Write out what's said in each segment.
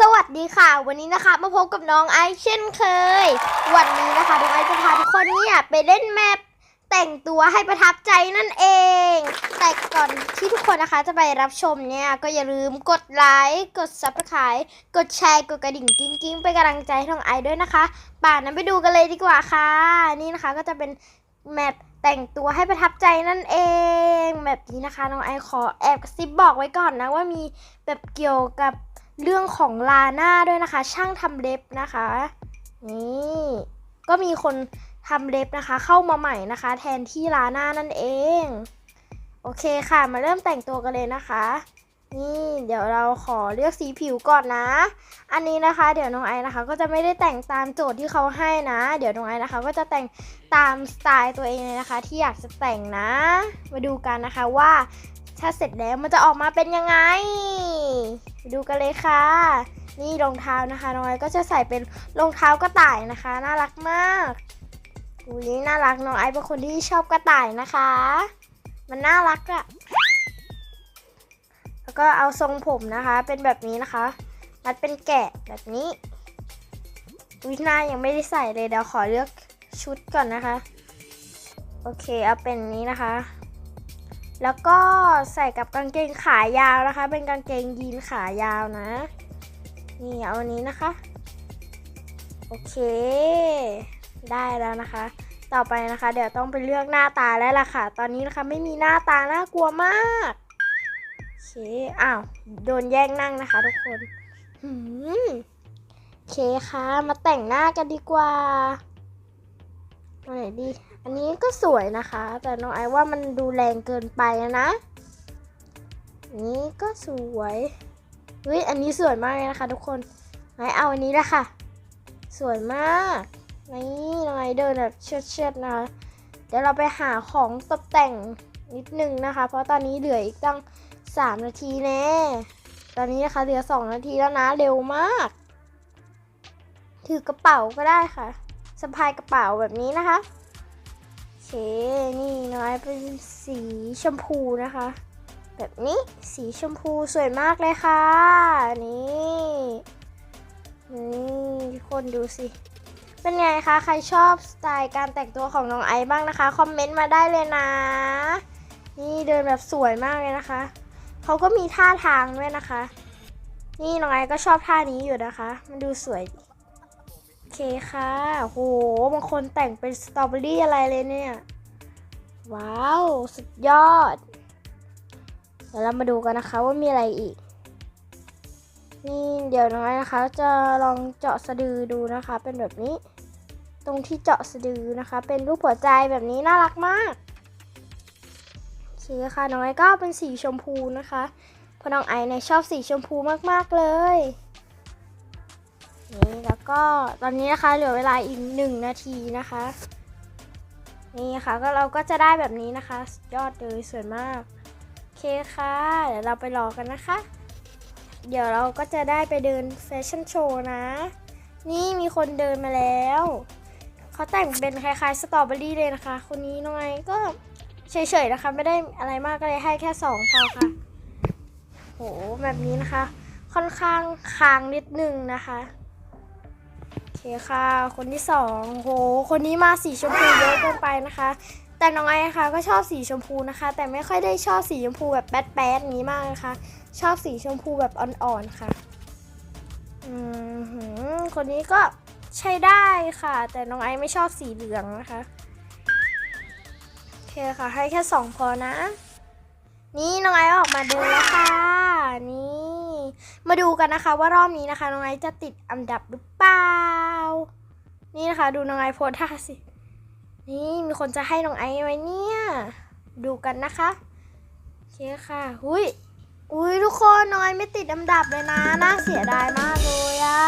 สวัสดีค่ะ วันนี้นะคะมาพบกับน้องไอซ์เช่นเคย วันนี้นะคะน้องไอซ์จะพาทุกคนเนี่ยไปเล่นแมปแต่งตัวให้ประทับใจนั่นเอง แต่ก่อนที่ทุกคนนะคะจะไปรับชมเนี่ยก็อย่าลืมกดไลค์กด subscribe กดแชร์กดกระดิ่งกิ้งกิ้งเป็นกำลังใจให้น้องไอซ์ด้วยนะคะป่านนั้นไปดูกันเลยดีกว่าค่ะ นี่นะคะก็จะเป็นแมปแต่งตัวให้ประทับใจนั่นเอง แบบนี้นะคะน้องไอขอแอบกระซิบบอกไว้ก่อนนะว่ามีแบบเกี่ยวกับ เรื่องของลาหน้าด้วยนะคะ ช่างทำเล็บนะคะนี่ก็มีคนทำเล็บนะคะ เข้ามาใหม่นะคะ แทนที่ลาหน้านั่นเอง โอเคค่ะมาเริ่มแต่งตัวกันเลยนะคะ นี่เดี๋ยวเราขอเลือกสีผิวก่อนนะ อันนี้นะคะ เดี๋ยวน้องไอนะคะ ก็จะไม่ได้แต่งตามโจทย์ที่เขาให้นะ เดี๋ยวน้องไอนะคะ ก็จะแต่งตามสไตล์ตัวเองเลยนะคะ ที่อยากจะแต่งนะ มาดูกันนะคะว่าถ้าเสร็จแล้วมันจะออกมาเป็นยังไง ดูกันเลยค่ะ นี่รองเท้านะคะ น้องไอก็จะใส่เป็นรองเท้ากระต่ายนะคะ น่ารักมากอุ้ยน่ารักน้องไอเป็นคนที่ชอบกระต่ายนะคะ มันน่ารักอะแล้วก็เอาทรงผมนะคะ เป็นแบบนี้นะคะมัดเป็นแกะแบบนี้วิหน้ายังไม่ได้ใส่เลยเดี๋ยวขอเลือกชุดก่อนนะคะ โอเคเอาเป็นนี้นะคะ แล้วก็ใส่กับกางเกงขายาวนะคะ เป็นกางเกงยีนขายาวนะ นี่เอาอันนี้นะคะ โอเค ได้แล้วนะคะ ต่อไปนะคะ เดี๋ยวต้องไปเลือกหน้าตาแล้วล่ะค่ะ ตอนนี้นะคะไม่มีหน้าตาน่ากลัวมากโอเคอ้าวโดนแย่งนั่งนะคะ ทุกคนโอเคค่ะ มาแต่งหน้ากันดีกว่าอาไหนดี อันนี้ก็สวยนะคะ แต่น้องไอว่ามันดูแรงเกินไปนะนี้ก็สวยเฮ้ยอันนี้สวยมากเลยนะคะ ทุกคนไอเอาอันนี้ละค่ะ สวยมากนี่น้องไอเดินแบบเชิดๆนะคะเดี๋ยวเราไปหาของตกแต่งนิดนึงนะคะ เพราะตอนนี้เหลืออีกตั้ง 3 นาทีแน่ตอนนี้นะคะเหลือ 2 นาทีแล้วนะเร็วมาก ถือกระเป๋าก็ได้ค่ะสะพายกระเป๋าแบบนี้นะคะ เค นี่น้อยเป็นสีชมพูนะคะ แบบนี้สีชมพูสวยมากเลยค่ะ นี่นี่ทุกคนดูสิ เป็นไงคะ ใครชอบสไตล์การแต่งตัวของน้องไอซ์บ้างนะคะ คอมเมนต์มาได้เลยนะ นี่เดินแบบสวยมากเลยนะคะ เขาก็มีท่าทางด้วยนะคะ นี่น้องไอซ์ก็ชอบท่านี้อยู่นะคะ มันดูสวยดี เคค่ะโหบางคนแต่งเป็นสตรอเบอรี่อะไรเลยเนี่ย ว้าว สุดยอด เดี๋ยวเรามาดูกันนะคะว่ามีอะไรอีก นี่เดี๋ยวน้อยนะคะ จะลองเจาะสะดือดูนะคะ เป็นแบบนี้ ตรงที่เจาะสะดือนะคะ เป็นรูปหัวใจแบบนี้น่ารักมากโอเคค่ะน้องไอก็เป็นสีชมพูนะคะ เพราะน้องไอเนี่ยชอบสีชมพูมากๆเลย นี่แล้วก็ตอนนี้นะคะเหลือเวลาอีกหนึ่งนาทีนะคะ นี่ค่ะก็เราก็จะได้แบบนี้นะคะ ยอดเลยสวยมากโอเคค่ะ เดี๋ยวเราไปรอกันนะคะ เดี๋ยวเราก็จะได้ไปเดินแฟชั่นโชว์นะ นี่มีคนเดินมาแล้วเขาแต่งเป็นคล้ายๆสตรอเบอรี่เลยนะคะ คนนี้น้องไอก็เฉยๆนะคะ ไม่ได้อะไรมากก็เลยให้แค่สองพอค่ะโหแบบนี้นะคะ ค่อนข้างค้างนิดนึงนะคะ โอเคค่ะ คนที่สองโห คนนี้มาสีชมพูเยอะเกินไปนะคะ แต่น้องไอ้ค่ะก็ชอบสีชมพูนะคะ แต่ไม่ค่อยได้ชอบสีชมพูแบบแป๊ดๆอย่างนี้มากนะคะ ชอบสีชมพูแบบอ่อนๆค่ะ อืมคนนี้ก็ใช้ได้ค่ะ แต่น้องไอซ์ไม่ชอบสีเหลืองนะคะโอเคค่ะ ให้แค่สองพอนะ นี่น้องไอซ์ออกมาเดินแล้วค่ะ มาดูกันนะคะว่ารอบนี้นะคะน้องไอจะติดอันดับหรือเปล่า นี่นะคะ ดูน้องไอโพสท่าสิ นี่มีคนจะให้น้องไอไว้เนี่ย ดูกันนะคะโอเคค่ะหุยอุ้ยทุกคนน้องไอไม่ติดอันดับเลยนะ น่าเสียดายมากเลยอะ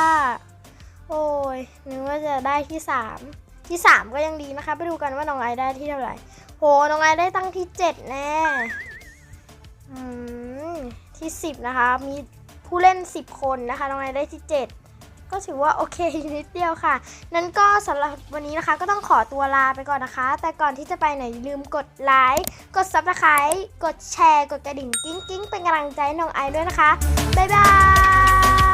โอ้ยนึกว่าจะได้ที่สามที่สามก็ยังดีนะคะ ไปดูกันว่าน้องไอได้ที่เท่าไหร่ โห น้องไอได้ตั้งที่เจ็ดแน่อืมที่สิบนะคะ มี ผู้เล่น 10 คนนะคะ น้องไอได้ที่ 7 ก็ถือว่าโอเคนิดเดียวค่ะ นั้นก็สำหรับวันนี้นะคะก็ต้องขอตัวลาไปก่อนนะคะ แต่ก่อนที่จะไปไหนอย่าลืมกดไลค์กด subscribe กดแชร์ กดกระดิ่งกิ้งกิ้งเป็นกำลังใจให้น้องไอด้วยนะคะ บ๊ายบาย